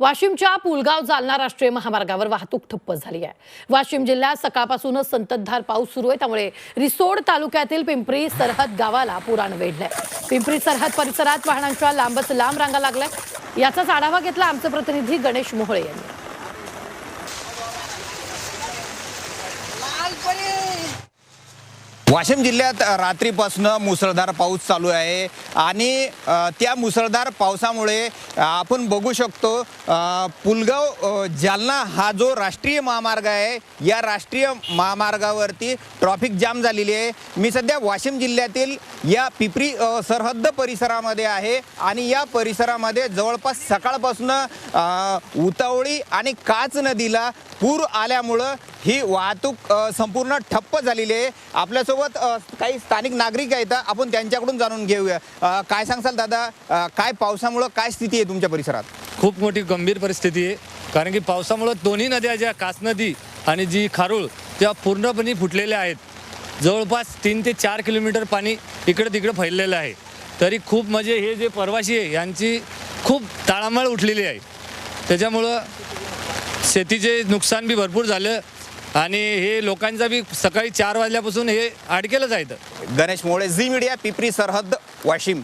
वाशिमच्या पुलगाव जालना राष्ट्रीय महामार्गावर वाहतूक ठप्प झाली आहे. वाशिम जिल्ह्यात सकाळपासूनच संततधार पाऊस सुरू आहे. त्यामुळे रिसोड तालुक्यातील पिंपरी सरहद गावाला पुराण वेढलंय. पिंपरी सरहद परिसरात वाहनांच्या लांबच लांब रांगा लागल्या याचाच आढावा घेतला आमचे प्रतिनिधी गणेश मोहळे यांनी. वाशिम जिल्ह्यात रात्रीपासून रात्रीपासनं मुसळधार पाऊस चालू आहे आणि त्या मुसळधार पावसामुळे आपण बघू शकतो पुलगाव जालना हा जो राष्ट्रीय महामार्ग आहे या राष्ट्रीय महामार्गावरती ट्रॉफिक जाम झालेली आहे. मी सध्या वाशिम जिल्ह्यातील या पिपरी सरहद्द परिसरामध्ये आहे आणि या परिसरामध्ये जवळपास सकाळपासून उतावळी आणि काच नदीला पूर आल्यामुळं ही वाहतूक संपूर्ण ठप्प झालेली आहे. आपल्यासोबत आपल्यासोबत काही स्थानिक नागरिक आहेत आपण त्यांच्याकडून जाणून घेऊया. काय सांगसाल दादा? काय पावसामुळं काय स्थिती आहे तुमच्या परिसरात? खूप मोठी गंभीर परिस्थिती आहे. कारण की पावसामुळं दोन्ही नद्या ज्या कास नदी आणि जी खारूळ त्या पूर्णपणे फुटलेल्या आहेत. जवळपास तीन ते चार किलोमीटर पाणी इकडं तिकडं फैललेलं आहे. तरी खूप म्हणजे हे जे प्रवासी आहे यांची खूप ताळामळ उठलेली आहे. त्याच्यामुळं शेतीचे नुकसान बी भरपूर झालं. आणि हे लोकांचा बी सकाळी चार वाजल्यापासून हे अडकेलंच आहे गणेश मोळे झी मीडिया पिपरी सरहद्द वाशिम.